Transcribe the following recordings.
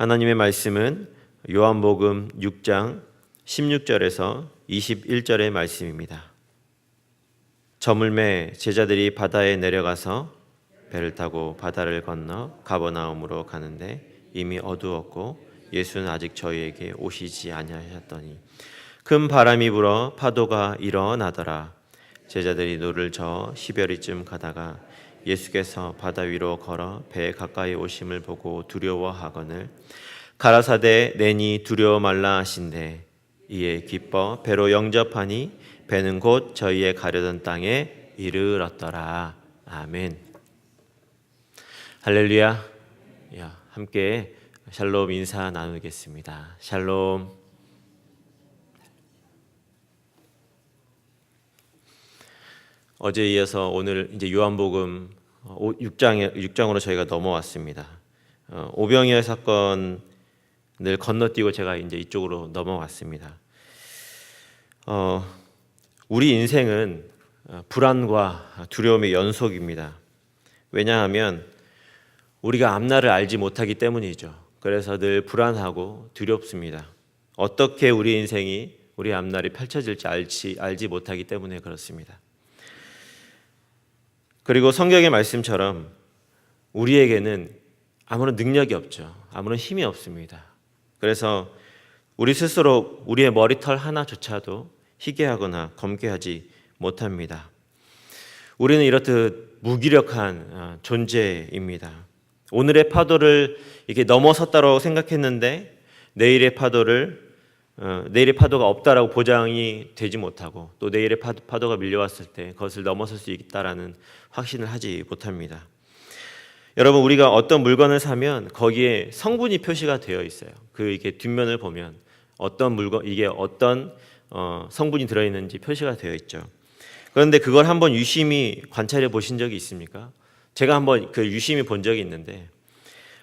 하나님의 말씀은 요한복음 6장 16절에서 21절의 말씀입니다. 저물매 제자들이 바다에 내려가서 배를 타고 바다를 건너 가버나움으로 가는데 이미 어두웠고 예수는 아직 저희에게 오시지 아니하셨더니 큰 바람이 불어 파도가 일어나더라 제자들이 노를 저어 시별이쯤 가다가 예수께서 바다 위로 걸어 배 가까이 오심을 보고 두려워하거늘 가라사대 내니 두려워 말라 하신대. 이에 기뻐 배로 영접하니 배는 곧 저희의 가려던 땅에 이르렀더라. 아멘. 할렐루야. 야, 함께 샬롬 인사 나누겠습니다. 샬롬 어제 이어서 오늘 이제 요한복음 6장에 6장으로 저희가 넘어왔습니다. 어, 오병이어 사건을 건너뛰고 제가 이제 이쪽으로 넘어왔습니다. 어, 우리 인생은 어, 불안과 두려움의 연속입니다. 왜냐하면 우리가 앞날을 알지 못하기 때문이죠. 그래서 늘 불안하고 두렵습니다. 어떻게 우리 인생이 우리 앞날이 펼쳐질지 알지, 알지 못하기 때문에 그렇습니다. 그리고 성경의 말씀처럼 우리에게는 아무런 능력이 없죠. 아무런 힘이 없습니다. 그래서 우리 스스로 우리의 머리털 하나조차도 희게 하거나 검게 하지 못합니다. 우리는 이렇듯 무기력한 어, 존재입니다. 오늘의 파도를 이렇게 넘어섰다고 생각했는데 내일의 파도를 어, 내일의 파도가 없다라고 보장이 되지 못하고 또 내일의 파도, 가 밀려왔을 때 그것을 넘어설 수 있다라는 확신을 하지 못합니다. 여러분 우리가 어떤 물건을 사면 거기에 성분이 표시가 되어 있어요. 그 이게 뒷면을 보면 어떤 물건 이게 어떤 어, 성분이 들어 있는지 표시가 되어 있죠. 그런데 그걸 한번 유심히 관찰해 보신 적이 있습니까? 제가 한번 그 유심히 본 적이 있는데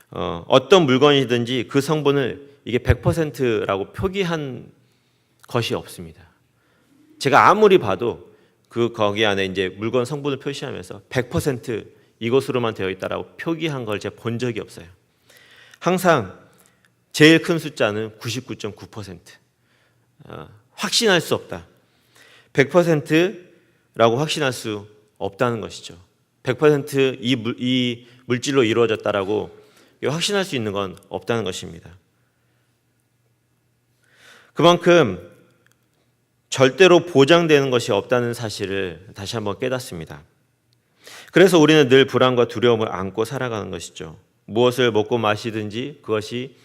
어, 어떤 물건이든지 그 성분을 이게 100%라고 표기한 것이 없습니다. 제가 아무리 봐도 그 거기 안에 이제 물건 성분을 표시하면서 100% 이것으로만 되어 있다라고 표기한 걸 제가 본 적이 없어요. 항상 제일 큰 숫자는 99.9%. 어, 확신할 수 없다. 100%라고 확신할 수 없다는 것이죠. 100%이 물, 이 물질로 이루어졌다라고 확신할 수 있는 건 없다는 것입니다. 그만큼 절대로 보장되는 것이 없다는 사실을 다시 한번 깨닫습니다. 그래서 우리는 늘 불안과 두려움을 안고 살아가는 것이죠. 무엇을 먹고 마시든지 그것이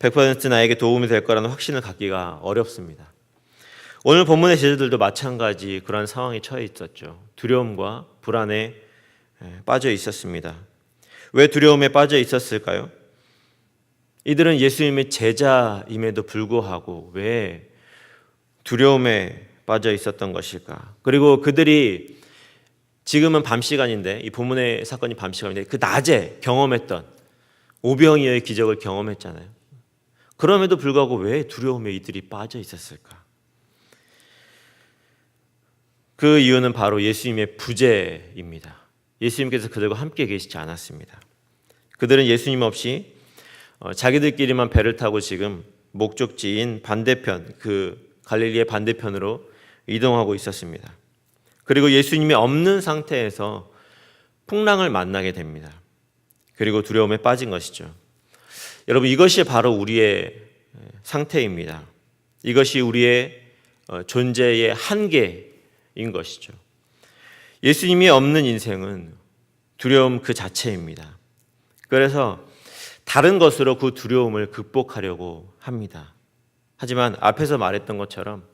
100% 나에게 도움이 될 거라는 확신을 갖기가 어렵습니다. 오늘 본문의 제자들도 마찬가지 그런 상황에 처해 있었죠. 두려움과 불안에 빠져 있었습니다. 왜 두려움에 빠져 있었을까요? 이들은 예수님의 제자임에도 불구하고 왜 두려움에 빠져 있었던 것일까? 그리고 그들이 지금은 밤 시간인데 이 본문의 사건이 밤 시간인데 그 낮에 경험했던 오병이어의 기적을 경험했잖아요. 그럼에도 불구하고 왜 두려움에 이들이 빠져 있었을까? 그 이유는 바로 예수님의 부재입니다. 예수님께서 그들과 함께 계시지 않았습니다. 그들은 예수님 없이 어, 자기들끼리만 배를 타고 지금 목적지인 반대편 그 갈릴리의 반대편으로 이동하고 있었습니다. 그리고 예수님이 없는 상태에서 풍랑을 만나게 됩니다. 그리고 두려움에 빠진 것이죠. 여러분 이것이 바로 우리의 상태입니다. 이것이 우리의 어, 존재의 한계인 것이죠. 예수님이 없는 인생은 두려움 그 자체입니다. 그래서 다른 것으로 그 두려움을 극복하려고 합니다. 하지만 앞에서 말했던 것처럼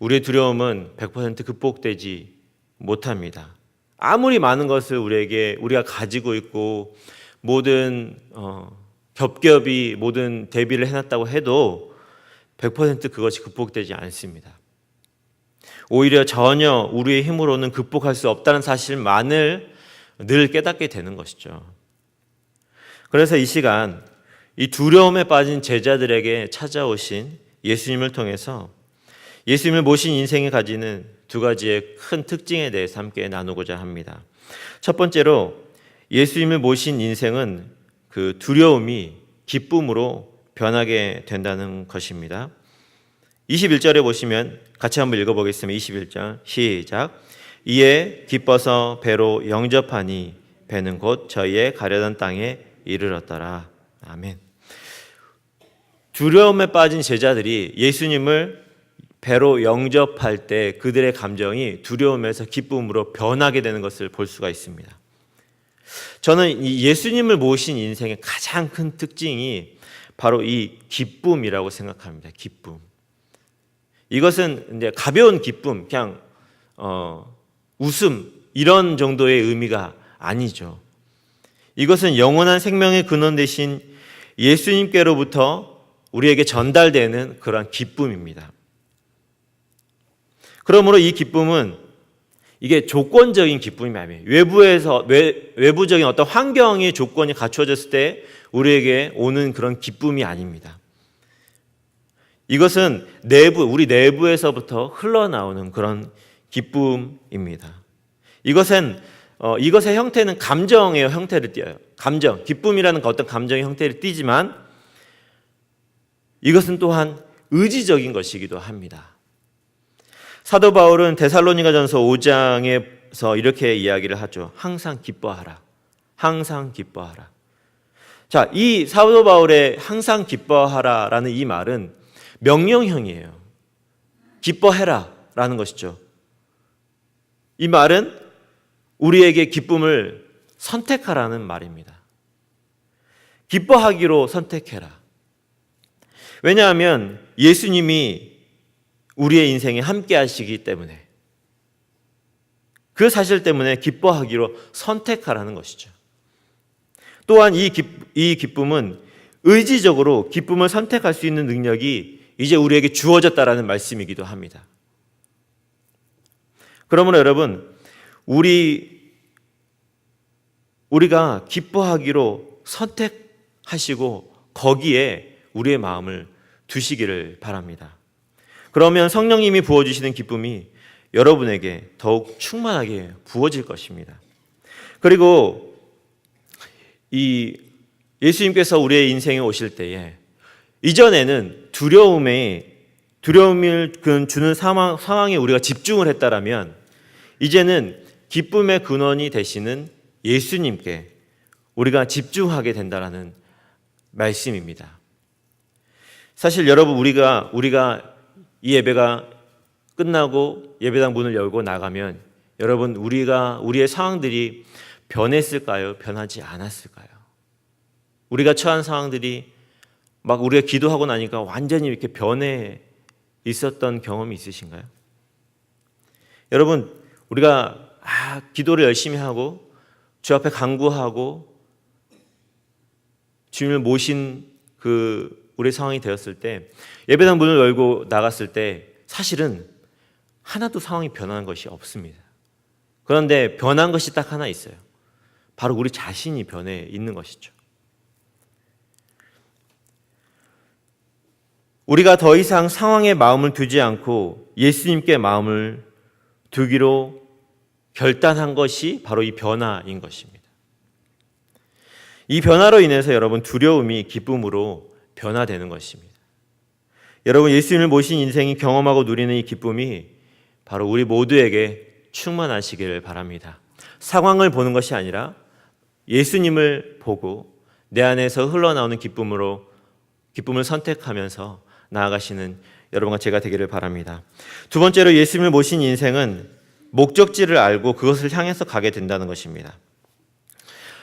우리의 두려움은 100% 극복되지 못합니다. 아무리 많은 것을 우리에게 우리가 가지고 있고 모든 어, 겹겹이 모든 대비를 해놨다고 해도 100% 그것이 극복되지 않습니다. 오히려 전혀 우리의 힘으로는 극복할 수 없다는 사실만을 늘 깨닫게 되는 것이죠. 그래서 이 시간 이 두려움에 빠진 제자들에게 찾아오신 예수님을 통해서 예수님을 모신 인생이 가지는 두 가지의 큰 특징에 대해서 함께 나누고자 합니다. 첫 번째로 예수님을 모신 인생은 그 두려움이 기쁨으로 변하게 된다는 것입니다. 21절에 보시면 같이 한번 읽어보겠습니다. 21절 시작. 이에 기뻐서 배로 영접하니 배는 곧 저희의 가려던 땅에 이르렀더라. 아멘. 두려움에 빠진 제자들이 예수님을 배로 영접할 때 그들의 감정이 두려움에서 기쁨으로 변하게 되는 것을 볼 수가 있습니다. 저는 이 예수님을 모신 인생의 가장 큰 특징이 바로 이 기쁨이라고 생각합니다. 기쁨. 이것은 이제 가벼운 기쁨, 그냥 어, 웃음 이런 정도의 의미가 아니죠. 이것은 영원한 생명의 근원 되신 예수님께로부터 우리에게 전달되는 그러한 기쁨입니다. 그러므로 이 기쁨은 이게 조건적인 기쁨이 아니에요. 외부에서 외, 외부적인 어떤 환경의 조건이 갖추어졌을 때 우리에게 오는 그런 기쁨이 아닙니다. 이것은 내부 우리 내부에서부터 흘러나오는 그런 기쁨입니다. 이것은 어, 이것의 형태는 감정의 형태를 띠어요. 감정, 기쁨이라는 어떤 감정의 형태를 띠지만 이것은 또한 의지적인 것이기도 합니다. 사도 바울은 데살로니가전서 5장에서 이렇게 이야기를 하죠. 항상 기뻐하라. 항상 기뻐하라. 자, 이 사도 바울의 항상 기뻐하라라는 이 말은 명령형이에요. 기뻐해라라는 것이죠. 이 말은 우리에게 기쁨을 선택하라는 말입니다. 기뻐하기로 선택해라. 왜냐하면 예수님이 우리의 인생에 함께 하시기 때문에 그 사실 때문에 기뻐하기로 선택하라는 것이죠. 또한 이, 기, 이 기쁨은 의지적으로 기쁨을 선택할 수 있는 능력이 이제 우리에게 주어졌다라는 말씀이기도 합니다. 그러므로 여러분, 우리 우리가 기뻐하기로 선택하시고 거기에 우리의 마음을 두시기를 바랍니다. 그러면 성령님이 부어 주시는 기쁨이 여러분에게 더욱 충만하게 부어질 것입니다. 그리고 이 예수님께서 우리의 인생에 오실 때에 이전에는 두려움에 두려움을 주는 상황, 상황에 우리가 집중을 했다라면 이제는 기쁨의 근원이 되시는 예수님께 우리가 집중하게 된다라는 말씀입니다. 사실 여러분 우리가 우리가 이 예배가 끝나고 예배당 문을 열고 나가면 여러분 우리가 우리의 상황들이 변했을까요? 변하지 않았을까요? 우리가 처한 상황들이 막 우리가 기도하고 나니까 완전히 이렇게 변해 있었던 경험이 있으신가요? 여러분 우리가 아, 기도를 열심히 하고 주 앞에 간구하고 주님을 모신 그 우리 상황이 되었을 때 예배당 문을 열고 나갔을 때 사실은 하나도 상황이 변한 것이 없습니다. 그런데 변한 것이 딱 하나 있어요. 바로 우리 자신이 변해 있는 것이죠. 우리가 더 이상 상황에 마음을 두지 않고 예수님께 마음을 두기로 결단한 것이 바로 이 변화인 것입니다. 이 변화로 인해서 여러분 두려움이 기쁨으로 변화되는 것입니다. 여러분 예수님을 모신 인생이 경험하고 누리는 이 기쁨이 바로 우리 모두에게 충만하시기를 바랍니다. 상황을 보는 것이 아니라 예수님을 보고 내 안에서 흘러나오는 기쁨으로 기쁨을 선택하면서 나아가시는 여러분과 제가 되기를 바랍니다. 두 번째로 예수님을 모신 인생은 목적지를 알고 그것을 향해서 가게 된다는 것입니다.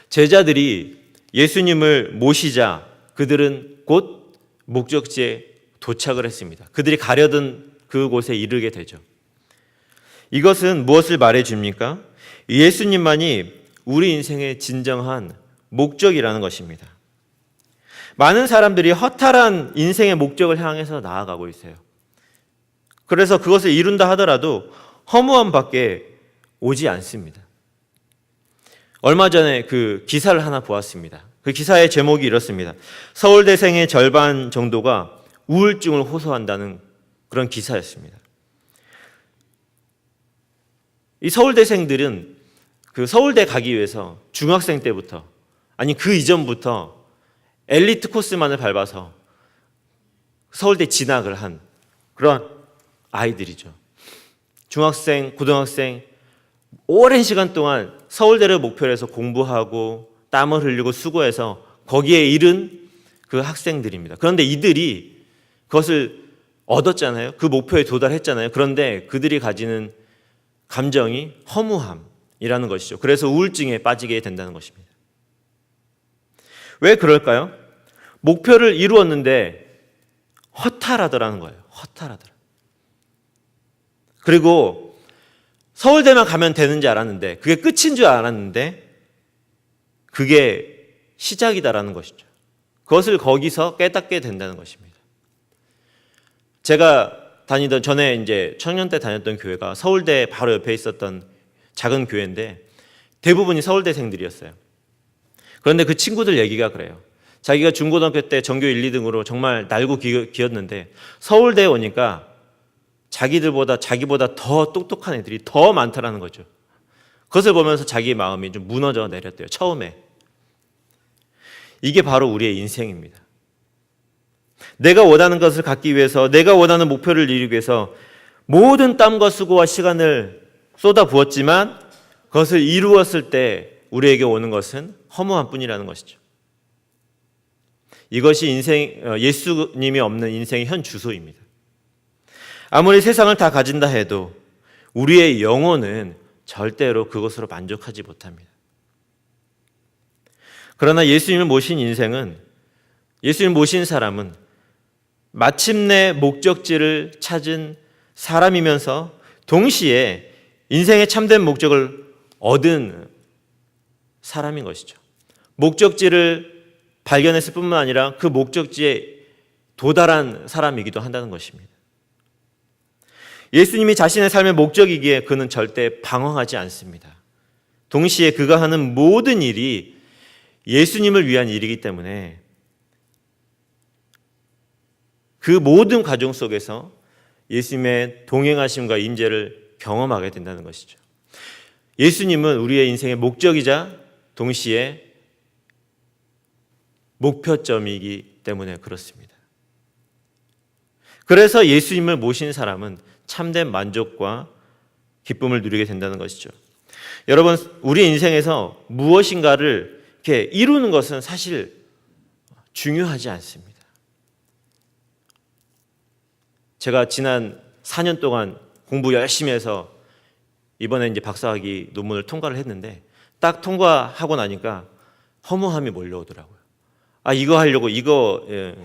제자들이 예수님을 모시자 그들은 곧 목적지에 도착을 했습니다. 그들이 가려던 그곳에 이르게 되죠. 이것은 무엇을 말해 줍니까? 예수님만이 우리 인생의 진정한 목적이라는 것입니다. 많은 사람들이 허탈한 인생의 목적을 향해서 나아가고 있어요. 그래서 그것을 이룬다 하더라도 허무함 밖에 오지 않습니다. 얼마 전에 그 기사를 하나 보았습니다. 그 기사의 제목이 이렇습니다. 서울대생의 절반 정도가 우울증을 호소한다는 그런 기사였습니다. 이 서울대생들은 그 서울대 가기 위해서 중학생 때부터 아니 그 이전부터 엘리트 코스만을 밟아서 서울대 진학을 한 그런 아이들이죠. 중학생, 고등학생 오랜 시간 동안 서울대를 목표로 해서 공부하고 땀을 흘리고 수고해서 거기에 이른 그 학생들입니다. 그런데 이들이 그것을 얻었잖아요. 그 목표에 도달했잖아요. 그런데 그들이 가지는 감정이 허무함이라는 것이죠. 그래서 우울증에 빠지게 된다는 것입니다. 왜 그럴까요? 목표를 이루었는데 허탈하더라는 거예요. 허탈하더라. 그리고 서울대만 가면 되는 줄 알았는데 그게 끝인 줄 알았는데 그게 시작이다라는 것이죠. 그것을 거기서 깨닫게 된다는 것입니다. 제가 다니던 전에 이제 청년 때 다녔던 교회가 서울대 바로 옆에 있었던 작은 교회인데 대부분이 서울대생들이었어요. 그런데 그 친구들 얘기가 그래요. 자기가 중고등학교 때 전교 1, 2등으로 정말 날고 기- 기었는데 서울대에 오니까 자기들보다 자기보다 더 똑똑한 애들이 더 많다라는 거죠. 그것을 보면서 자기 마음이 좀 무너져 내렸대요. 처음에. 이게 바로 우리의 인생입니다. 내가 원하는 것을 갖기 위해서 내가 원하는 목표를 이루기 위해서 모든 땀과 수고와 시간을 쏟아 부었지만 그것을 이루었을 때 우리에게 오는 것은 허무한 뿐이라는 것이죠. 이것이 인생 어, 예수님이 없는 인생의 현 주소입니다. 아무리 세상을 다 가진다 해도 우리의 영혼은 절대로 그것으로 만족하지 못합니다. 그러나 예수님을 모신 인생은 예수님 모신 사람은 마침내 목적지를 찾은 사람이면서 동시에 인생의 참된 목적을 얻은 사람인 것이죠. 목적지를 발견했을 뿐만 아니라 그 목적지에 도달한 사람이기도 한다는 것입니다. 예수님이 자신의 삶의 목적이기에 그는 절대 방황하지 않습니다. 동시에 그가 하는 모든 일이 예수님을 위한 일이기 때문에 그 모든 과정 속에서 예수님의 동행하심과 임재를 경험하게 된다는 것이죠. 예수님은 우리의 인생의 목적이자 동시에 목표점이기 때문에 그렇습니다. 그래서 예수님을 모신 사람은 참된 만족과 기쁨을 누리게 된다는 것이죠. 여러분, 우리 인생에서 무엇인가를 이렇게 이루는 것은 사실 중요하지 않습니다. 제가 지난 4년 동안 공부 열심히 해서 이번에 이제 박사학위 논문을 통과를 했는데 딱 통과하고 나니까 허무함이 몰려오더라고요. 아 이거 하려고 이거 예,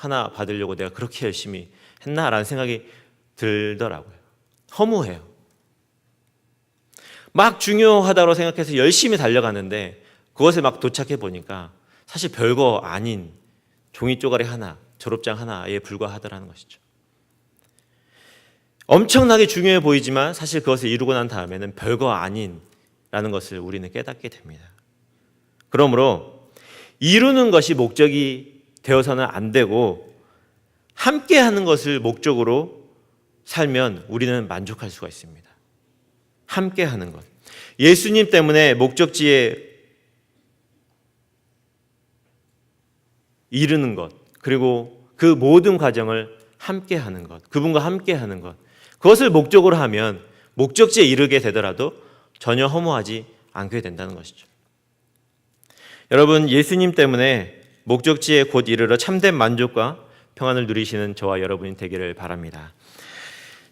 하나 받으려고 내가 그렇게 열심히 했나라는 생각이 들더라고요. 허무해요. 막 중요하다고 생각해서 열심히 달려가는데 그것에 막 도착해 보니까 사실 별거 아닌 종이 쪼가리 하나, 졸업장 하나에 불과하더라는 것이죠. 엄청나게 중요해 보이지만 사실 그것을 이루고 난 다음에는 별거 아닌라는 것을 우리는 깨닫게 됩니다. 그러므로 이루는 것이 목적이 되어서는 안 되고 함께 하는 것을 목적으로 살면 우리는 만족할 수가 있습니다. 함께 하는 것. 예수님 때문에 목적지에 이르는 것, 그리고 그 모든 과정을 함께 하는 것, 그분과 함께 하는 것. 그것을 목적으로 하면 목적지에 이르게 되더라도 전혀 허무하지 않게 된다는 것이죠. 여러분, 예수님 때문에 목적지에 곧 이르러 참된 만족과 평안을 누리시는 저와 여러분이 되기를 바랍니다.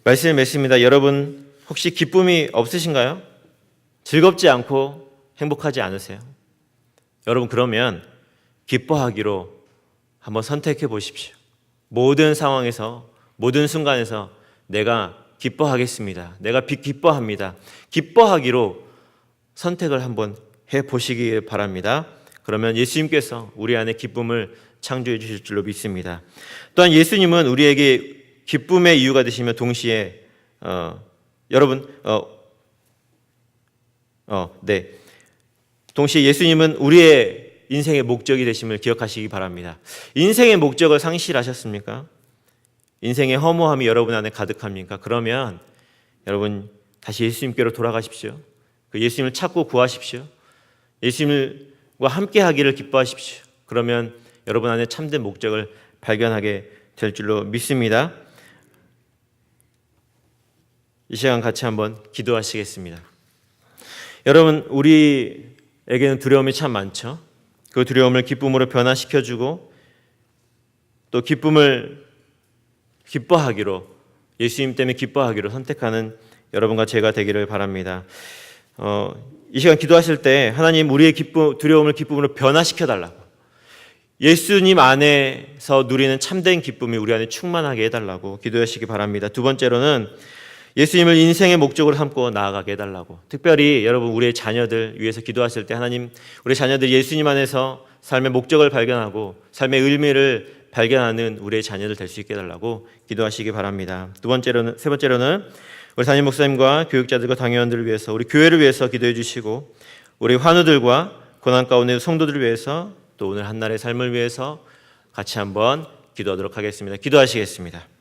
말씀을 맺습니다. 여러분, 혹시 기쁨이 없으신가요? 즐겁지 않고 행복하지 않으세요? 여러분, 그러면 기뻐하기로 한번 선택해 보십시오. 모든 상황에서, 모든 순간에서 내가 기뻐하겠습니다. 내가 기뻐합니다. 기뻐하기로 선택을 한번 해 보시기 바랍니다. 그러면 예수님께서 우리 안에 기쁨을 창조해 주실 줄로 믿습니다. 또한 예수님은 우리에게 기쁨의 이유가 되시며 동시에 어, 여러분 어, 어, 네. 동시에 예수님은 우리의 인생의 목적이 되심을 기억하시기 바랍니다. 인생의 목적을 상실하셨습니까? 인생의 허무함이 여러분 안에 가득합니까? 그러면 여러분 다시 예수님께로 돌아가십시오. 그 예수님을 찾고 구하십시오. 예수님과 함께 하기를 기뻐하십시오. 그러면 여러분 안에 참된 목적을 발견하게 될 줄로 믿습니다. 이 시간 같이 한번 기도하시겠습니다. 여러분, 우리에게는 두려움이 참 많죠. 그 두려움을 기쁨으로 변화시켜 주고 또 기쁨을 기뻐하기로 예수님 때문에 기뻐하기로 선택하는 여러분과 제가 되기를 바랍니다. 어, 이 시간 기도하실 때 하나님 우리의 기쁨, 두려움을 기쁨으로 변화시켜 달라고. 예수님 안에서 누리는 참된 기쁨이 우리 안에 충만하게 해달라고 기도하시기 바랍니다. 두 번째로는 예수님을 인생의 목적으로 삼고 나아가게 해달라고. 특별히 여러분 우리의 자녀들 위해서 기도하실 때 하나님 우리 자녀들이 예수님 안에서 삶의 목적을 발견하고 삶의 의미를 발견하는 우리의 자녀들 될 수 있게 해달라고 기도하시기 바랍니다. 두 번째로는 세 번째로는 우리 담임 목사님과 교육자들과 당회원들을 위해서 우리 교회를 위해서 기도해 주시고 우리 환우들과 고난 가운데 성도들을 위해서 또 오늘 한날의 삶을 위해서 같이 한번 기도하도록 하겠습니다. 기도하시겠습니다.